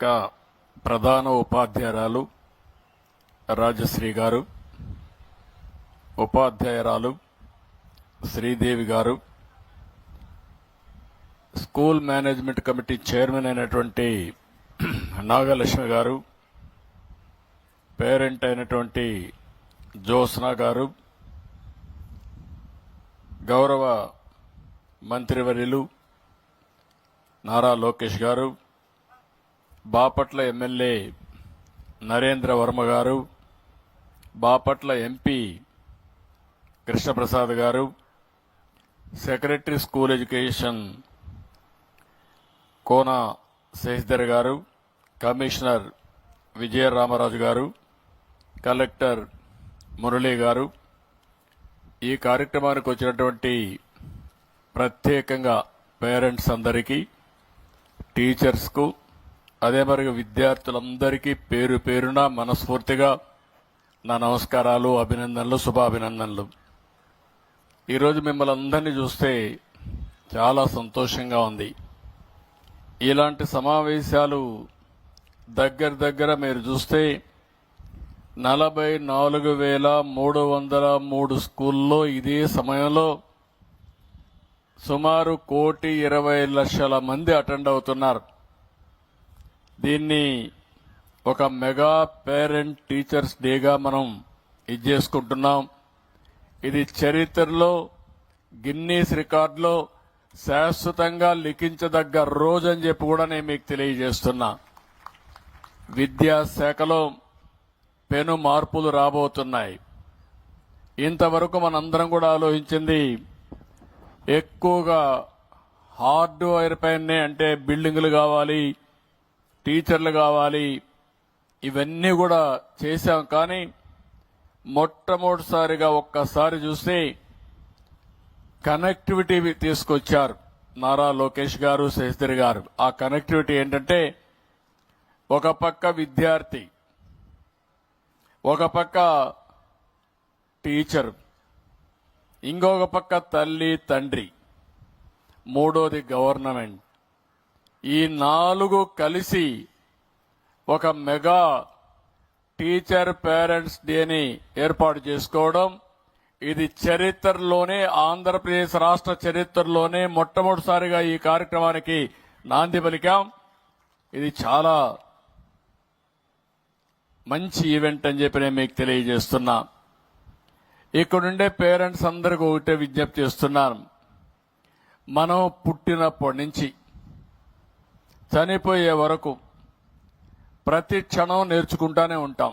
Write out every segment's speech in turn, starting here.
యొక్క ప్రధాన ఉపాధ్యాయురాలు రాజశ్రీ గారు ఉపాధ్యాయురాలు శ్రీదేవి గారు స్కూల్ మేనేజ్మెంట్ కమిటీ చైర్మన్ అయినటువంటి నాగలక్ష్మి గారు పేరెంట్ అయినటువంటి జ్యోత్స్న గారు గౌరవ మంత్రివర్యులు నారా లోకేష్ గారు బాపట్ల ఎమ్మెల్యే నరేంద్ర వర్మ గారు Bapatla MP Krishnaprasad garu secretary school education Kona Sasidhar garu commissioner Vijaya Ramaraju గారు కలెక్టర్ మురళీ గారు. ఈ కార్యక్రమానికి వచ్చినటువంటి ప్రత్యేకంగా పేరెంట్స్ అందరికీ టీచర్స్కు అదే మరి విద్యార్థులందరికీ పేరు పేరున మనస్ఫూర్తిగా నా నమస్కారాలు అభినందనలు శుభాభినందనలు. ఈరోజు మిమ్మల్ని అందరినీ చూస్తే చాలా సంతోషంగా ఉంది. ఇలాంటి సమావేశాలు దగ్గర దగ్గర మీరు చూస్తే నలభై నాలుగు వేల మూడు వందల మూడు స్కూల్లో ఇదే సమయంలో సుమారు కోటి ఇరవై లక్షల మంది అటెండ్ అవుతున్నారు. దీన్ని ఒక మెగా పేరెంట్ టీచర్స్ డేగా మనం ఇది చేసుకుంటున్నాం. ఇది చరిత్రలో గిన్నీస్ రికార్డులో శాశ్వతంగా లిఖించదగ్గ రోజు అని చెప్పి కూడా నేను మీకు తెలియజేస్తున్నా. విద్యాశాఖలో పెను మార్పులు రాబోతున్నాయి. ఇంతవరకు మనందరం కూడా ఆలోచించింది ఎక్కువగా హార్డ్వేర్ పైనే అంటే బిల్డింగులు కావాలి టీచర్లు కావాలి ఇవన్నీ కూడా చేశాం. కానీ మొట్టమొదటిసారిగా ఒక్కసారి చూస్తే కనెక్టివిటీ తీసుకొచ్చారు నారా లోకేష్ గారు శశిధర్ గారు. ఆ కనెక్టివిటీ ఏంటంటే ఒక పక్క విద్యార్థి ఒక పక్క టీచర్ ఇంకొక పక్క తల్లి తండ్రి. మూడోది గవర్నమెంట్. ఈ నాలుగు కలిసి ఒక మెగా టీచర్ పేరెంట్స్ డేని ఏర్పాటు చేసుకోవడం. ఇది చరిత్రలోనే ఆంధ్రప్రదేశ్ రాష్ట్ర చరిత్రలోనే మొట్టమొదటిసారిగా ఈ కార్యక్రమానికి నాంది పలికాం. ఇది చాలా మంచి ఈవెంట్ అని చెప్పి నేను మీకు తెలియజేస్తున్నా. ఇక్కడుండే పేరెంట్స్ అందరికీ ఒకటే విజ్ఞప్తి చేస్తున్నాను. మనం పుట్టినప్పటి నుంచి చనిపోయే వరకు ప్రతి క్షణం నేర్చుకుంటానే ఉంటాం.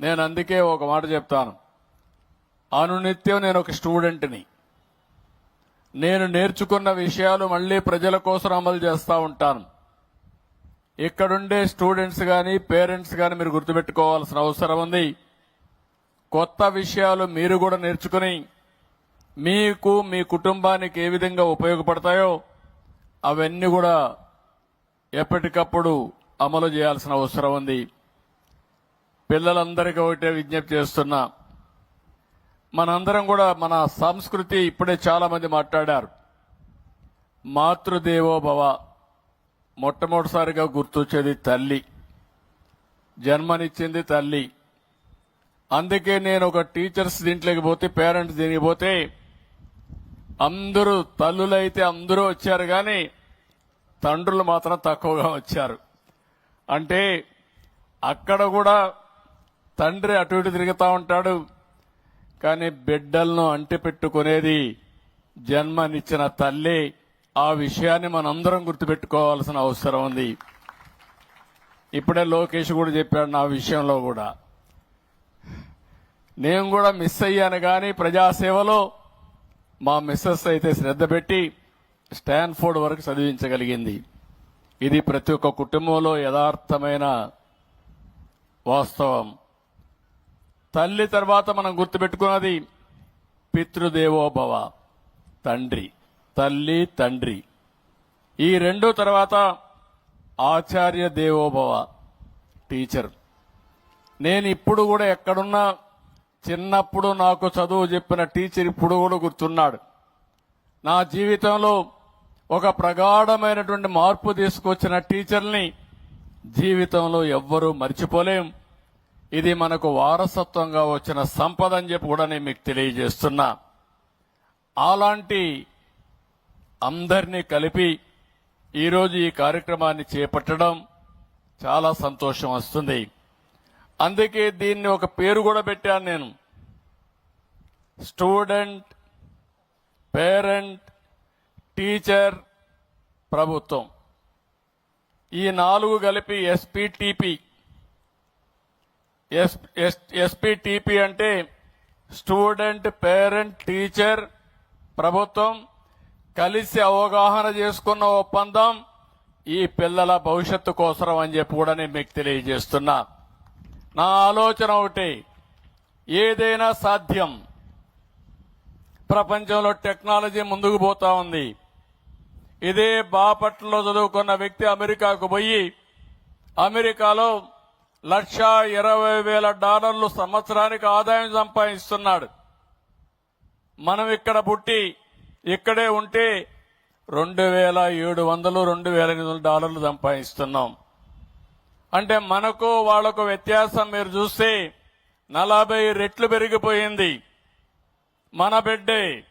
నేను అందుకే ఒక మాట చెప్తాను. అనునిత్యం నేను ఒక స్టూడెంట్ని. నేను నేర్చుకున్న విషయాలు మళ్ళీ ప్రజల కోసం అమలు చేస్తూ ఉంటాను. ఇక్కడుండే స్టూడెంట్స్ కానీ పేరెంట్స్ కానీ మీరు గుర్తుపెట్టుకోవాల్సిన అవసరం ఉంది. కొత్త విషయాలు మీరు కూడా నేర్చుకుని మీకు మీ కుటుంబానికి ఏ విధంగా ఉపయోగపడతాయో అవన్నీ కూడా ఎప్పటికప్పుడు అమలు చేయాల్సిన అవసరం ఉంది. పిల్లలందరికీ ఒకటే విజ్ఞప్తి చేస్తున్నా. మనందరం కూడా మన సంస్కృతి ఇప్పుడే చాలామంది మాట్లాడారు. మాతృదేవోభవ మొట్టమొదటిసారిగా గుర్తొచ్చేది తల్లి. జన్మనిచ్చింది తల్లి. అందుకే నేను ఒక టీచర్స్ దీంట్లోకి పోతే పేరెంట్స్ దీనికి పోతే అందరూ తల్లులైతే అందరూ వచ్చారు కానీ తండ్రులు మాత్రం తక్కువగా వచ్చారు. అంటే అక్కడ కూడా తండ్రి అటు ఇటు తిరుగుతూ ఉంటాడు కానీ బిడ్డలను అంటిపెట్టుకునేది జన్మనిచ్చిన తల్లి. ఆ విషయాన్ని మనందరం గుర్తుపెట్టుకోవాల్సిన అవసరం ఉంది. ఇప్పుడే లోకేష్ కూడా చెప్పాడు నా విషయంలో కూడా. నేను కూడా మిస్ అయ్యాను కానీ ప్రజాసేవలో మా మిస్సెస్ అయితే శ్రద్ధ పెట్టి స్టాన్ఫోర్డ్ వరకు చదివించగలిగింది. ఇది ప్రతి ఒక్క కుటుంబంలో యథార్థమైన వాస్తవం. తల్లి తర్వాత మనం గుర్తుపెట్టుకున్నది పితృదేవోభవ తండ్రి. తల్లి తండ్రి. ఈ రెండు తర్వాత ఆచార్య దేవోభవ టీచర్. నేను ఇప్పుడు కూడా ఎక్కడున్నా చిన్నప్పుడు నాకు చదువు చెప్పిన టీచర్ ఇప్పుడు కూడా గుర్తున్నాడు. నా జీవితంలో ఒక ప్రగాఢమైనటువంటి మార్పు తీసుకొచ్చిన టీచర్ని జీవితంలో ఎవ్వరూ మర్చిపోలేం. ఇది మనకు వారసత్వంగా వచ్చిన సంపద అని చెప్పి కూడా నేను మీకు తెలియజేస్తున్నా. అలాంటి అందరినీ కలిపి ఈరోజు ఈ కార్యక్రమాన్ని చేపట్టడం చాలా సంతోషం వస్తుంది. అందుకే దీన్ని ఒక పేరు కూడా పెట్టాను నేను. స్టూడెంట్ పేరెంట్ టీచర్ ప్రభుత్వం. ఈ నాలుగు కలిపి ఎస్పీటీపీ. ఎస్పీటీపీ అంటే స్టూడెంట్ పేరెంట్ టీచర్ ప్రభుత్వం కలిసి అవగాహన చేసుకున్న ఒప్పందం ఈ పిల్లల భవిష్యత్తు కోసరం అని చెప్పి కూడా నేను మీకు తెలియజేస్తున్నా. నా ఆలోచన ఒకటి ఏదైనా సాధ్యం. ప్రపంచంలో టెక్నాలజీ ముందుకు పోతా ఉంది. ఇదే బాపట్లలో చదువుకున్న వ్యక్తి అమెరికాకు పోయి అమెరికాలో లక్ష ఇరవై వేల డాలర్లు సంవత్సరానికి ఆదాయం సంపాదిస్తున్నాడు. మనం ఇక్కడ పుట్టి ఇక్కడే ఉంటే రెండు వేల ఏడు వందలు రెండు వేల ఎనిమిది వందల డాలర్లు సంపాదిస్తున్నాం. అంటే మనకు వాళ్ళకు వ్యత్యాసం మీరు చూస్తే నలభై రెట్లు పెరిగిపోయింది. మన బిడ్డే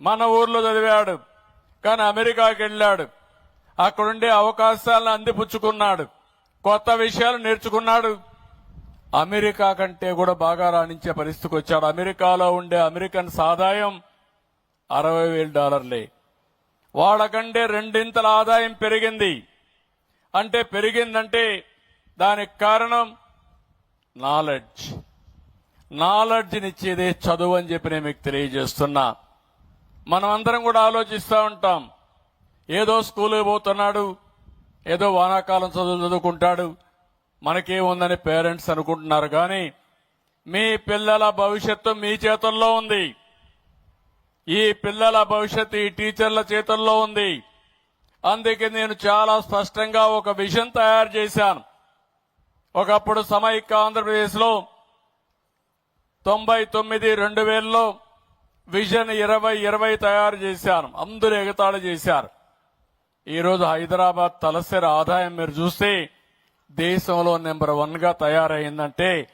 మన ఊర్లో చదివాడు. కానీ అమెరికాకి వెళ్ళాడు. అక్కడుండే అవకాశాలను అందిపుచ్చుకున్నాడు. కొత్త విషయాలు నేర్చుకున్నాడు. అమెరికా కంటే కూడా బాగా రాణించే పరిస్థితికి వచ్చాడు. అమెరికాలో ఉండే అమెరికన్ ఆదాయం అరవై వేల డాలర్లే. వాళ్ళకంటే రెండింతల ఆదాయం పెరిగింది. అంటే పెరిగిందంటే దానికి కారణం నాలెడ్జ్. నాలెడ్జ్నిచ్చేదే చదువు అని చెప్పి నేను మీకు తెలియజేస్తున్నా. మనం అందరం కూడా ఆలోచిస్తూ ఉంటాం. ఏదో స్కూల్కి పోతున్నాడు ఏదో వానాకాలం చదువు చదువుకుంటాడు మనకేముందని పేరెంట్స్ అనుకుంటున్నారు కానీ మీ పిల్లల భవిష్యత్తు మీ చేతుల్లో ఉంది. ఈ పిల్లల భవిష్యత్తు ఈ టీచర్ల చేతుల్లో ఉంది. అందుకే నేను చాలా స్పష్టంగా ఒక విషయం తయారు చేశాను. ఒకప్పుడు సమైక్య ఆంధ్రప్రదేశ్లో తొంభై తొమ్మిది రెండు వేలలో విజన్ ఇరవై ఇరవై తయారు చేశాను. అందరూ ఎగతాళి చేశారు. ఈరోజు హైదరాబాద్ తలసరి ఆదాయం మీరు చూస్తే దేశంలో నెంబర్ వన్గా తయారైందంటే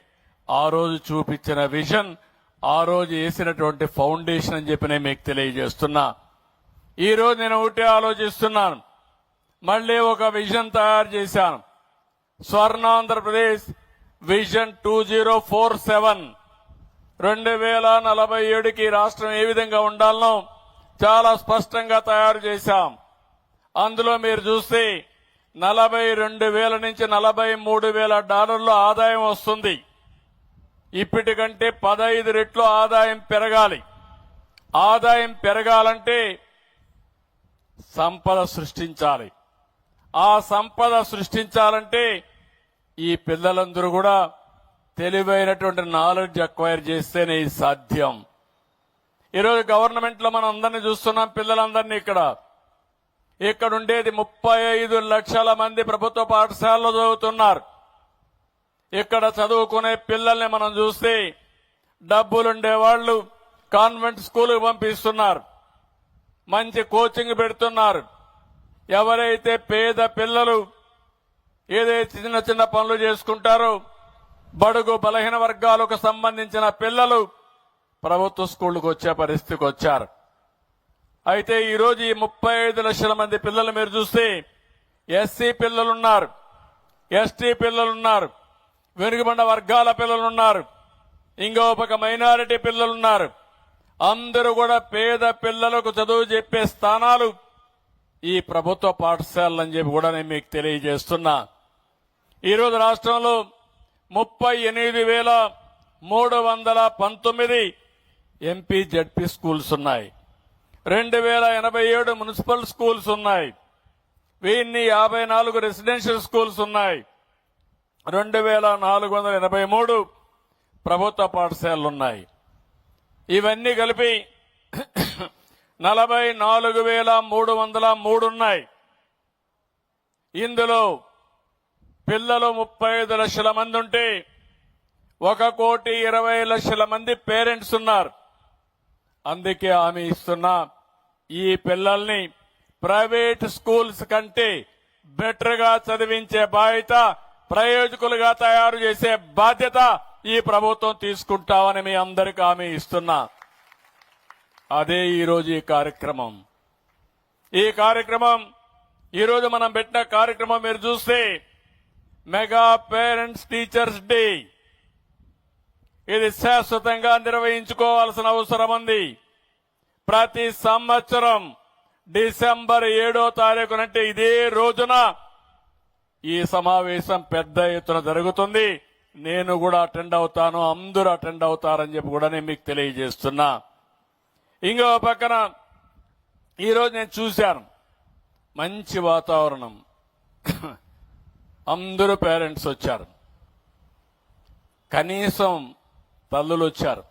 ఆ రోజు చూపించిన విజన్ ఆ రోజు వేసినటువంటి ఫౌండేషన్ అని చెప్పి నేను మీకు తెలియజేస్తున్నా. ఈరోజు నేను ఒకటే ఆలోచిస్తున్నాను. మళ్ళీ ఒక విజన్ తయారు చేశాను. Swarna Andhra Pradesh vision two zero four seven రెండు వేల నలభై ఏడుకి రాష్ట్రం ఏ విధంగా ఉండాలనో చాలా స్పష్టంగా తయారు చేశాం. అందులో మీరు చూస్తే నలభై రెండు వేల నుంచి నలభై మూడు వేల డాలర్ల ఆదాయం వస్తుంది. ఇప్పటికంటే పదహైదు రెట్లు ఆదాయం పెరగాలి. ఆదాయం పెరగాలంటే సంపద సృష్టించాలి. ఆ సంపద సృష్టించాలంటే ఈ పిల్లలందరూ కూడా తెలివైనటువంటి నాలెడ్జ్ అక్వైర్ చేస్తేనే ఇది సాధ్యం. ఈరోజు గవర్నమెంట్లో మనం అందరినీ చూస్తున్నాం పిల్లలందరినీ ఇక్కడ. ఇక్కడ ఉండేది ముప్పై ఐదు లక్షల మంది ప్రభుత్వ పాఠశాలలో చదువుతున్నారు. ఇక్కడ చదువుకునే పిల్లల్ని మనం చూస్తే డబ్బులుండే వాళ్ళు కాన్వెంట్ స్కూల్కి పంపిస్తున్నారు. మంచి కోచింగ్ పెడుతున్నారు. ఎవరైతే పేద పిల్లలు ఏదైతే చిన్న చిన్న పనులు చేసుకుంటారో బడుగు బలహీన వర్గాలకు సంబంధించిన పిల్లలు ప్రభుత్వ స్కూళ్ళకు వచ్చే పరిస్థితికి వచ్చారు. అయితే ఈరోజు ఈ ముప్పై ఐదు లక్షల మంది పిల్లలు మీరు చూస్తే ఎస్సీ పిల్లలున్నారు ఎస్టీ పిల్లలున్నారు వెనుకబడిన వర్గాల పిల్లలున్నారు ఇంకో ఒక మైనారిటీ పిల్లలున్నారు. అందరూ కూడా పేద పిల్లలకు చదువు చెప్పే స్థానాలు ఈ ప్రభుత్వ పాఠశాలలు అని చెప్పి కూడా నేను మీకు తెలియజేస్తున్నా. ఈరోజు రాష్ట్రంలో ముప్పై ఎనిమిది వేల మూడు వందల పంతొమ్మిది ఎంపీ జడ్పీ స్కూల్స్ ఉన్నాయి. రెండు వేల ఎనభై ఏడు మున్సిపల్ స్కూల్స్ ఉన్నాయి. వీన్ని యాభై నాలుగు రెసిడెన్షియల్ స్కూల్స్ ఉన్నాయి. రెండు వేల నాలుగు వందల ఎనభై మూడు ప్రభుత్వ పాఠశాలలు ఉన్నాయి. ఇవన్నీ కలిపి నలభై నాలుగు వేల మూడు వందల మూడు ఉన్నాయి. ఇందులో పిల్లలు ముప్పై ఐదు లక్షల మంది ఉంటే ఒక కోటి ఇరవై లక్షల మంది పేరెంట్స్ ఉన్నారు. అందుకే హామీ ఇస్తున్నా ఈ పిల్లల్ని ప్రైవేట్ స్కూల్స్ కంటే బెటర్గా చదివించే బాధ్యత ప్రయోజకులుగా తయారు చేసే బాధ్యత ఈ ప్రభుత్వం తీసుకుంటామని మీ అందరికీ హామీ ఇస్తున్నా. అదే ఈరోజు ఈ కార్యక్రమం. ఈ కార్యక్రమం ఈరోజు మనం పెట్టిన కార్యక్రమం మీరు చూస్తే మెగా పేరెంట్స్ టీచర్స్ డే ఇది శాశ్వతంగా నిర్వహించుకోవాల్సిన అవసరం ఉంది ప్రతి సంవత్సరం డిసెంబర్ ఏడో తారీఖు అంటే ఇదే రోజున ఈ సమావేశం పెద్ద ఎత్తున జరుగుతుంది. నేను కూడా అటెండ్ అవుతాను అందరూ అటెండ్ అవుతారని చెప్పి కూడా నేను మీకు తెలియజేస్తున్నా. ఇంకో పక్కన ఈరోజు నేను చూశాను. మంచి వాతావరణం. అందరూ పేరెంట్స్ వచ్చారు. కనీసం తల్లులు వచ్చారు.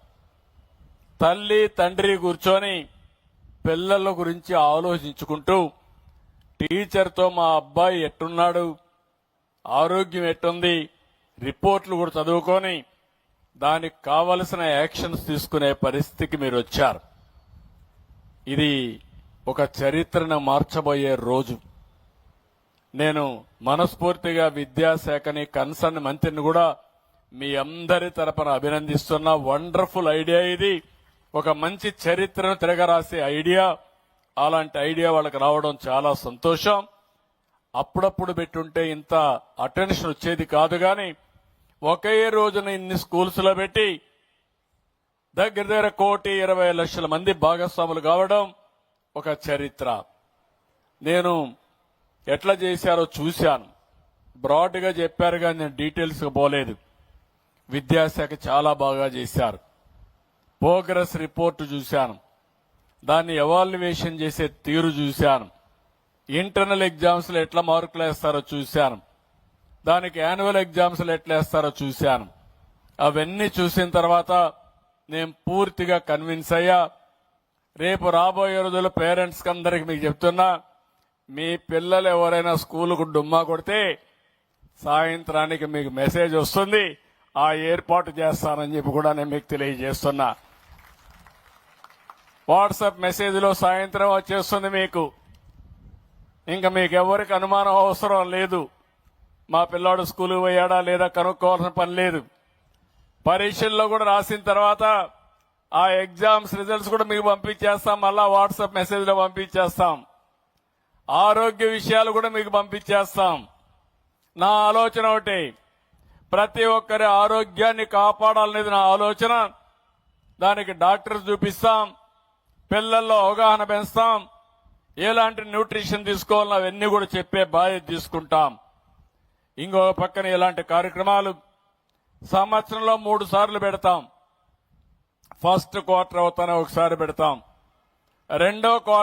తల్లి తండ్రి కూర్చొని పిల్లల గురించి ఆలోచించుకుంటూ టీచర్తో మా అబ్బాయి ఎట్టున్నాడు ఆరోగ్యం ఎట్టుంది రిపోర్ట్లు కూడా చదువుకొని దానికి కావలసిన యాక్షన్స్ తీసుకునే పరిస్థితికి మీరు వచ్చారు. ఇది ఒక చరిత్రను మార్చబోయే రోజు. నేను మనస్ఫూర్తిగా విద్యాశాఖని కన్సర్న్ మంత్రిని కూడా మీ అందరి తరపున అభినందిస్తున్న. వండర్ఫుల్ ఐడియా ఇది. ఒక మంచి చరిత్రను తిరగరాసే ఐడియా. అలాంటి ఐడియా వాళ్ళకి రావడం చాలా సంతోషం. అప్పుడప్పుడు పెట్టుంటే ఇంత అటెన్షన్ వచ్చేది కాదు కానీ ఒకే రోజున ఇన్ని స్కూల్స్లో పెట్టి దగ్గర దగ్గర కోటి ఇరవై లక్షల మంది భాగస్వాములు కావడం ఒక చరిత్ర. నేను ఎట్లా చేశారో చూశాను. బ్రాడ్గా చెప్పారు కానీ నేను డీటెయిల్స్ పోలేదు. విద్యాశాఖ చాలా బాగా చేశారు. ప్రోగ్రెస్ రిపోర్ట్ చూశాను. దాన్ని ఎవాల్యుయేషన్ చేసే తీరు చూశాను. ఇంటర్నల్ ఎగ్జామ్స్లో ఎట్లా మార్కులు వేస్తారో చూశాను. దానికి యాన్యువల్ ఎగ్జామ్స్లో ఎట్లా వేస్తారో చూశాను. అవన్నీ చూసిన తర్వాత నేను పూర్తిగా కన్విన్స్ అయ్యా. రేపు రాబోయే రోజుల్లో పేరెంట్స్కి అందరికి మీకు చెప్తున్నా మీ పిల్లలు ఎవరైనా స్కూలుకు డుమ్మా కొడితే సాయంత్రానికి మీకు మెసేజ్ వస్తుంది ఆ ఏర్పాటు చేస్తానని చెప్పి కూడా నేను మీకు తెలియజేస్తున్నా. వాట్సాప్ మెసేజ్లో సాయంత్రం వచ్చేస్తుంది మీకు. ఇంకా మీకు ఎవరికి అనుమానం అవసరం లేదు. మా పిల్లాడు స్కూల్కి పోయాడా లేదా కనుక్కోవాల్సిన పని లేదు. పరీక్షల్లో కూడా రాసిన తర్వాత ఆ ఎగ్జామ్స్ రిజల్ట్స్ కూడా మీకు పంపించేస్తాం మళ్ళా వాట్సాప్ మెసేజ్లో పంపించేస్తాం. ఆరోగ్య విషయాలు కూడా మీకు పంపించేస్తాం. నా ఆలోచన ఒకటి ప్రతి ఒక్కరి ఆరోగ్యాన్ని కాపాడాలనేది నా ఆలోచన. దానికి డాక్టర్స్ చూపిస్తాం పిల్లల్లో అవగాహన పెంచుతాం ఎలాంటి న్యూట్రిషన్ తీసుకోవాలో అవన్నీ కూడా చెప్పే బాధ్యత తీసుకుంటాం. ఇంకో పక్కన ఇలాంటి కార్యక్రమాలు సంవత్సరంలో మూడు సార్లు పెడతాం. ఫస్ట్ క్వార్టర్ అవుతానే ఒకసారి పెడతాం. రెండో క్వార్టర్